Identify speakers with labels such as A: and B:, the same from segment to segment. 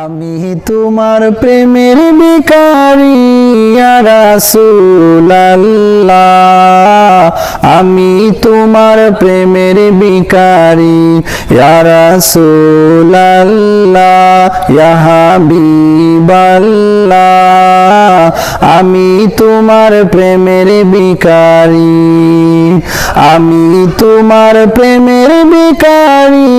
A: আমি তোমার প্রেমের বিকারি রাসুলাল্লাহ। আমি তোমার প্রেমের বিকারি রাসুলাল্লাহ। হাবিবাল্লাহ। আমি তোমার প্রেমের বিকারি আমি তোমার প্রেমের বিকারি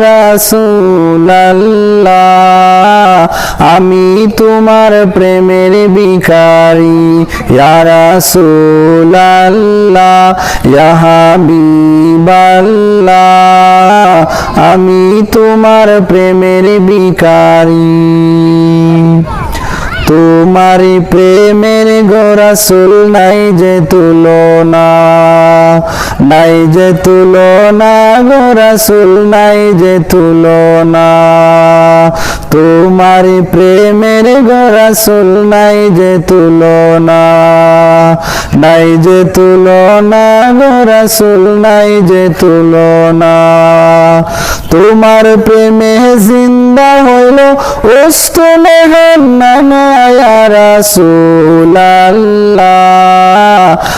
A: রাসুলাল্লাহ। আমি তোমার প্রেমের বিকারি হাবিবাল্লাহ। আমি তোমার প্রেমের বিকারি তোমার প্রেমের গোরাসুল নাই যে তুলনা, নাই যে তুলনা, গোরাসুল নাই যে তুলনা। তোমার প্রেমের গোরাসুল নাই যে তুলনা, নাই যে তুলনা গোরাসুল নাই যে তুলনা। তোমার প্রেমে জিন্দা হইল ওস্তলে রাসূলাল্লাহ।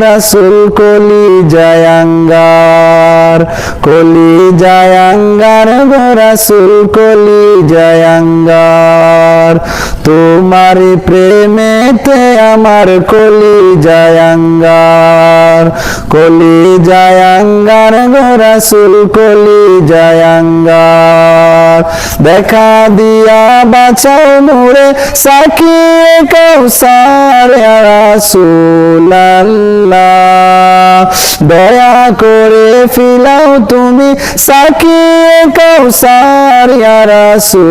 A: গোরাসুল কলি জয়াঙ্গার কলি জয়াঙ্গার গোরাসুল কলি জয়াঙ্গার তোমার প্রেমেতে আমার কলি জয়াঙ্গার কলি জয়াঙ্গার গোরাসুল কলি জয়াঙ্গার দেখা দিয়া বাঁচাও মোরে সাকিয়ে কৌসার দয়া করে ফিলাও তুমি, সাকিয়ে কৌসার রাসূলাল্লাহ।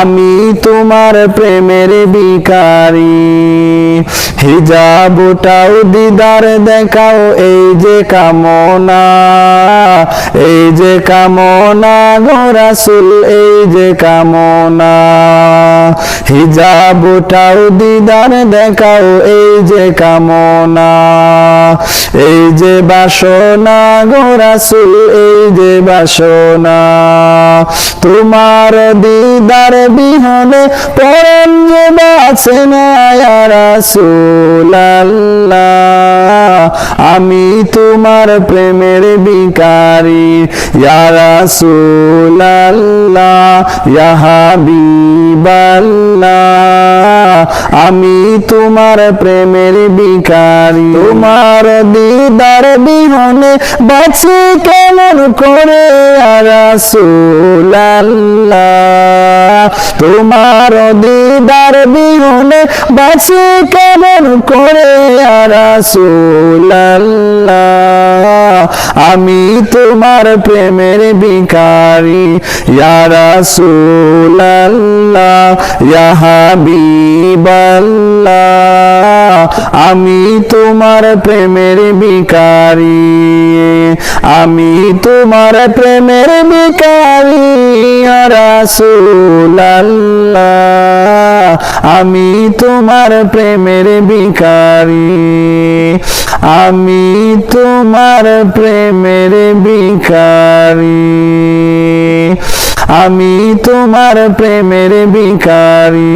A: আমি তোমার প্রেমের বিকারি হিজাবটাও দিদার দেখাও, এই যে কামনা, এই যে কামনা গোরাসুল এই যে কামনা। হিজাবটাও দিদার দেখাও, এই যে কামনা, এই যে বাসনা গোরাসুল এই যে বাসনা। তোমার দিদার বিহনে পরম যে বাঁচে না রাসূলাল্লাহ। আমি তোমার প্রেমের বিকারি ইয়া রাসূলাল্লাহ, ইয়া হাবিবাল্লাহ। আমি তোমার প্রেমের বিকারি তোমার দিদার বিহনে বাঁচি কেমন করে রাসূলাল্লাহ। তোমার দিদার বিহনে বাঁচি কেমন করে আর আমি তোমার প্রেমের বিকারি ইয়া রাসূলাল্লাহ ইয়া আমি তোমার প্রেমের বিকারি আমি তোমার প্রেমের বিকারি রাসূলাল্লাহ। আমি তোমার প্রেমের বিকারি আমি তোমার প্রেমের বিকারি আমি তোমার প্রেমের বিকারি